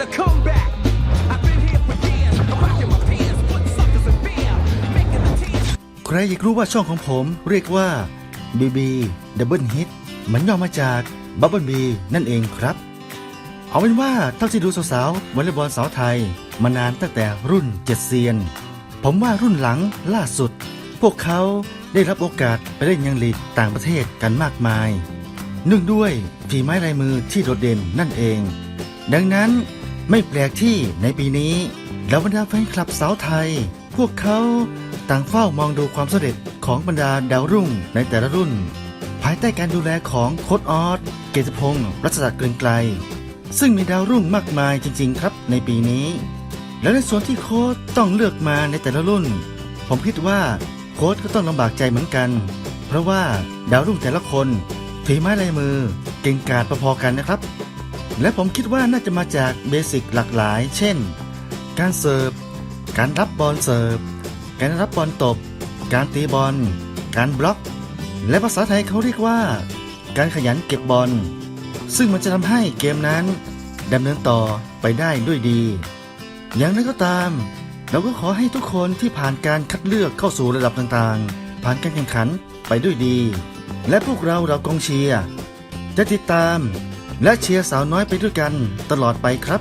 the comeback. ใครอยากรู้ว่าช่องของผมเรียกว่า BB Double Hit มันย่อมาจาก Bubble B นั่นเองครับ เอาเป็นว่าเท่าที่ดูสาวๆวอลเลย์บอลสาวไทย มานานตั้งแต่รุ่นเจ็ดเซียน ผมว่ารุ่นหลังล่าสุด พวกเขาได้รับโอกาสไปเล่นยังลีกต่างประเทศกันมากมายเนื่องด้วยฝีไม้ลายมือที่โดดเด่นนั่นเอง ดังนั้น ไม่แปลกที่ในปีนี้เหล่าบรรดาแฟนคลับสาวไทย พวกเขาต่างเฝ้ามองดูความสำเร็จของบรรดาดาวรุ่งในแต่ละรุ่น ภายใต้การดูแลของโค้ชออสเกยรติพงศ์รัชศักดิ์เกรียงไกล ซึ่งมีดาวรุ่งมากมายจริง ๆ ครับในปีนี้ และในส่วนที่โค้ชต้องเลือกมาในแต่ละรุ่น ผมคิดว่าโค้ชก็ต้องลำบากใจเหมือนกัน เพราะว่าดาวรุ่งแต่ละคนฝีไม้ลายมือเก่งกาจพอๆกันนะครับ และผมคิดว่าน่าจะมาจากเบสิกหลากหลาย เช่น การเสิร์ฟ การรับบอลเสิร์ฟ การรับบอลตบ การตีบอล การบล็อก และภาษาไทยเขาเรียกว่า การขยันเก็บบอล ซึ่งมันจะทำให้เกมนั้นดำเนินต่อไปได้ด้วยดี อย่างไรก็ตาม เราก็ขอให้ทุกคนที่ผ่านการคัดเลือกเข้าสู่ระดับต่างๆ ผ่านการแข่งขันไปด้วยดี และพวกเราเรากองเชียร์จะติดตาม และเชียร์สาวน้อยไปด้วยกันตลอดไปครับ